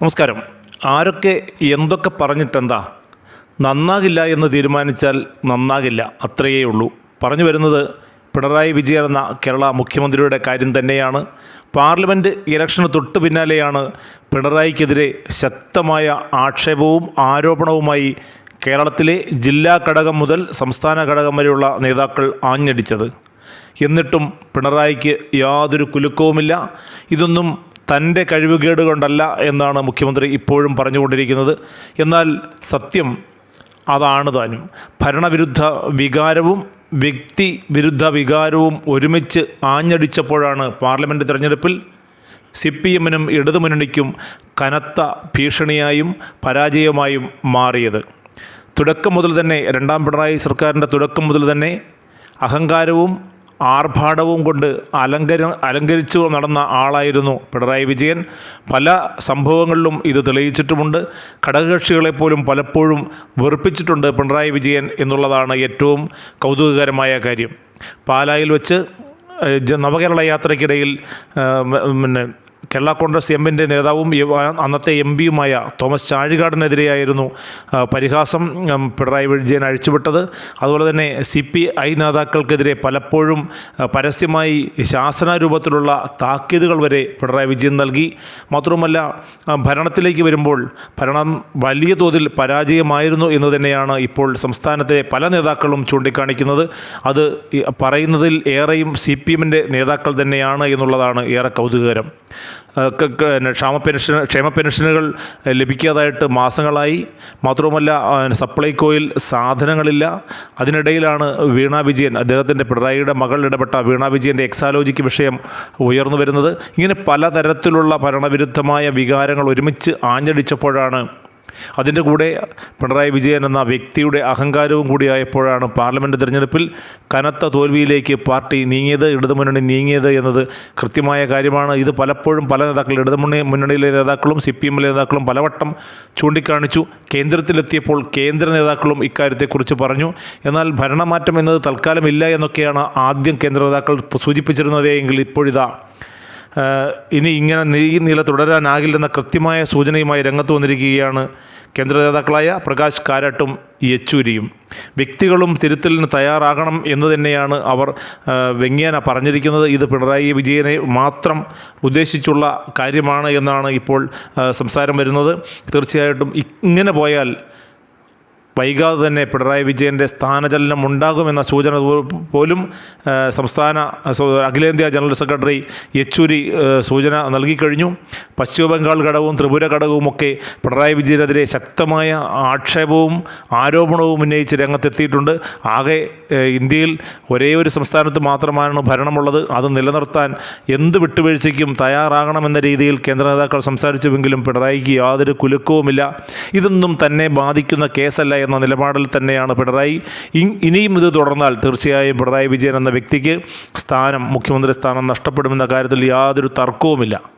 നമസ്കാരം. ആരൊക്കെ എന്തൊക്കെ പറഞ്ഞിട്ടെന്താ? നന്നാകില്ല എന്ന് തീരുമാനിച്ചാൽ നന്നാകില്ല അത്രയേ ഉള്ളൂ. പറഞ്ഞു വരുന്നത് പിണറായി വിജയൻ എന്ന കേരള മുഖ്യമന്ത്രിയുടെ കാര്യം തന്നെയാണ്. പാർലമെന്റ് ഇലക്ഷന് തൊട്ട് പിന്നാലെയാണ് പിണറായിക്കെതിരെ ശക്തമായ ആക്ഷേപവും ആരോപണവുമായി കേരളത്തിലെ ജില്ലാ ഘടകം മുതൽ സംസ്ഥാന ഘടകം വരെയുള്ള നേതാക്കൾ ആഞ്ഞടിച്ചത്. എന്നിട്ടും പിണറായിക്ക് യാതൊരു കുലുക്കവുമില്ല. ഇതൊന്നും തന്റെ കഴിവുകേട് കൊണ്ടല്ല എന്നാണ് മുഖ്യമന്ത്രി ഇപ്പോഴും പറഞ്ഞുകൊണ്ടിരിക്കുന്നത്. എന്നാൽ സത്യം അതാണ് താനും. ഭരണവിരുദ്ധ വികാരവും വ്യക്തി വിരുദ്ധ വികാരവും ഒരുമിച്ച് ആഞ്ഞടിച്ചപ്പോഴാണ് പാർലമെന്റ് തിരഞ്ഞെടുപ്പിൽ സി പി എമ്മിനും ഇടതുമുന്നണിക്കും കനത്ത ഭീഷണിയായും പരാജയമായും മാറിയത്. തുടക്കം മുതൽ തന്നെ രണ്ടാം പിണറായി സർക്കാരിന്റെ തുടക്കം മുതൽ തന്നെ അഹങ്കാരവും ആർഭാടവും കൊണ്ട് അലങ്കര അലങ്കരിച്ചു നടന്ന ആളായിരുന്നു പിണറായി വിജയൻ. പല സംഭവങ്ങളിലും ഇത് തെളിയിച്ചിട്ടുമുണ്ട്. ഘടകകക്ഷികളെപ്പോലും പലപ്പോഴും വെറുപ്പിച്ചിട്ടുണ്ട് പിണറായി വിജയൻ എന്നുള്ളതാണ് ഏറ്റവും കൗതുകകരമായ കാര്യം. പാലായിൽ വെച്ച് നവകേരള യാത്രയ്ക്കിടയിൽ പിന്നെ കേരള കോൺഗ്രസ് എമ്മിന്റെ നേതാവും അന്നത്തെ എം പിയുമായ തോമസ് ചാഴികാടിനെതിരെയായിരുന്നു പരിഹാസം പിണറായി വിജയൻ അഴിച്ചുവിട്ടത്. അതുപോലെ തന്നെ സി പി ഐ നേതാക്കൾക്കെതിരെ പലപ്പോഴും പരസ്യമായി ശാസനാരൂപത്തിലുള്ള താക്കീതുകൾ വരെ പിണറായി വിജയൻ നൽകി. മാത്രവുമല്ല ഭരണത്തിലേക്ക് വരുമ്പോൾ ഭരണം വലിയ തോതിൽ പരാജയമായിരുന്നു എന്ന് തന്നെയാണ് ഇപ്പോൾ സംസ്ഥാനത്തെ പല നേതാക്കളും ചൂണ്ടിക്കാണിക്കുന്നത്. അത് പറയുന്നതിൽ ഏറെയും സി പി എമ്മിന്റെ നേതാക്കൾ തന്നെയാണ് എന്നുള്ളതാണ് ഏറെ കൗതുകകരം. പിന്നെ ക്ഷാമ പെൻഷൻ ക്ഷേമ പെൻഷനുകൾ ലഭിക്കാതായിട്ട് മാസങ്ങളായി. മാത്രവുമല്ല സപ്ലൈകോയിൽ സാധനങ്ങളില്ല. അതിനിടയിലാണ് വീണ വിജയൻ അദ്ദേഹത്തിന്റെ പിണറായിയുടെ മകൾ ഇടപെട്ട വീണ വിജയന്റെ എക്സാലോജിക്ക് വിഷയം ഉയർന്നു വരുന്നത്. ഇങ്ങനെ പലതരത്തിലുള്ള ഭരണവിരുദ്ധമായ വികാരങ്ങൾ ഒരുമിച്ച് ആഞ്ഞടിച്ചപ്പോഴാണ് അതിന്റെ കൂടെ പിണറായി വിജയൻ എന്ന വ്യക്തിയുടെ അഹങ്കാരവും കൂടിയായപ്പോഴാണ് പാർലമെന്റ് തിരഞ്ഞെടുപ്പിൽ കനത്ത തോൽവിയിലേക്ക് പാർട്ടി നീങ്ങിയത് ഇടതുമുന്നണി നീങ്ങിയത് എന്നത് കൃത്യമായ കാര്യമാണ്. ഇത് പലപ്പോഴും പല നേതാക്കൾ ഇടതുമുന്നണി മുന്നണിയിലെ നേതാക്കളും സി പി എമ്മിലെ നേതാക്കളും പലവട്ടം ചൂണ്ടിക്കാണിച്ചു. കേന്ദ്രത്തിലെത്തിയപ്പോൾ കേന്ദ്ര നേതാക്കളും ഇക്കാര്യത്തെക്കുറിച്ച് പറഞ്ഞു. എന്നാൽ ഭരണമാറ്റം എന്നത് തൽക്കാലമില്ല എന്നൊക്കെയാണ് ആദ്യം കേന്ദ്ര നേതാക്കൾ സൂചിപ്പിച്ചിരുന്നതേ എങ്കിൽ ഇപ്പോഴിതാ. ഇനി ഇങ്ങനെ നീ നില തുടരാനാകില്ലെന്ന കൃത്യമായ സൂചനയുമായി രംഗത്ത് വന്നിരിക്കുകയാണ് കേന്ദ്ര നേതാക്കളായ പ്രകാശ് കാരാട്ടും യെച്ചൂരിയും. വ്യക്തികളും തിരുത്തലിന് തയ്യാറാകണം എന്ന് തന്നെയാണ് അവർ വെങ്ങിയാന പറഞ്ഞിരിക്കുന്നത്. ഇത് പിണറായി വിജയനെ മാത്രം ഉദ്ദേശിച്ചുള്ള കാര്യമാണ് എന്നാണ് ഇപ്പോൾ സംസാരം വരുന്നത്. തീർച്ചയായിട്ടും ഇങ്ങനെ പോയാൽ വൈകാതെ തന്നെ പിണറായി വിജയന്റെ സ്ഥാനചലനം ഉണ്ടാകുമെന്ന സൂചന പോലും സംസ്ഥാന അഖിലേന്ത്യാ ജനറൽ സെക്രട്ടറി യെച്ചൂരി സൂചന നൽകിക്കഴിഞ്ഞു. പശ്ചിമബംഗാൾ ഘടകവും ത്രിപുര ഘടകവുമൊക്കെ പിണറായി വിജയനെതിരെ ശക്തമായ ആക്ഷേപവും ആരോപണവും ഉന്നയിച്ച് രംഗത്തെത്തിയിട്ടുണ്ട്. ആകെ ഇന്ത്യയിൽ ഒരേ ഒരു സംസ്ഥാനത്ത് മാത്രമാണ് ഭരണമുള്ളത്. അത് നിലനിർത്താൻ എന്ത് വിട്ടുവീഴ്ചയ്ക്കും തയ്യാറാകണമെന്ന രീതിയിൽ കേന്ദ്ര നേതാക്കൾ സംസാരിച്ചുവെങ്കിലും പിണറായിക്ക് യാതൊരു കുലുക്കവുമില്ല. ഇതൊന്നും തന്നെ ബാധിക്കുന്ന കേസല്ല എന്ന നിലപാടിൽ തന്നെയാണ് പിണറായി. ഇനിയും ഇത് തുടർന്നാൽ തീർച്ചയായും പിണറായി വിജയൻ എന്ന വ്യക്തിക്ക് സ്ഥാനം മുഖ്യമന്ത്രി സ്ഥാനം നഷ്ടപ്പെടുമെന്ന കാര്യത്തിൽ യാതൊരു തർക്കവുമില്ല.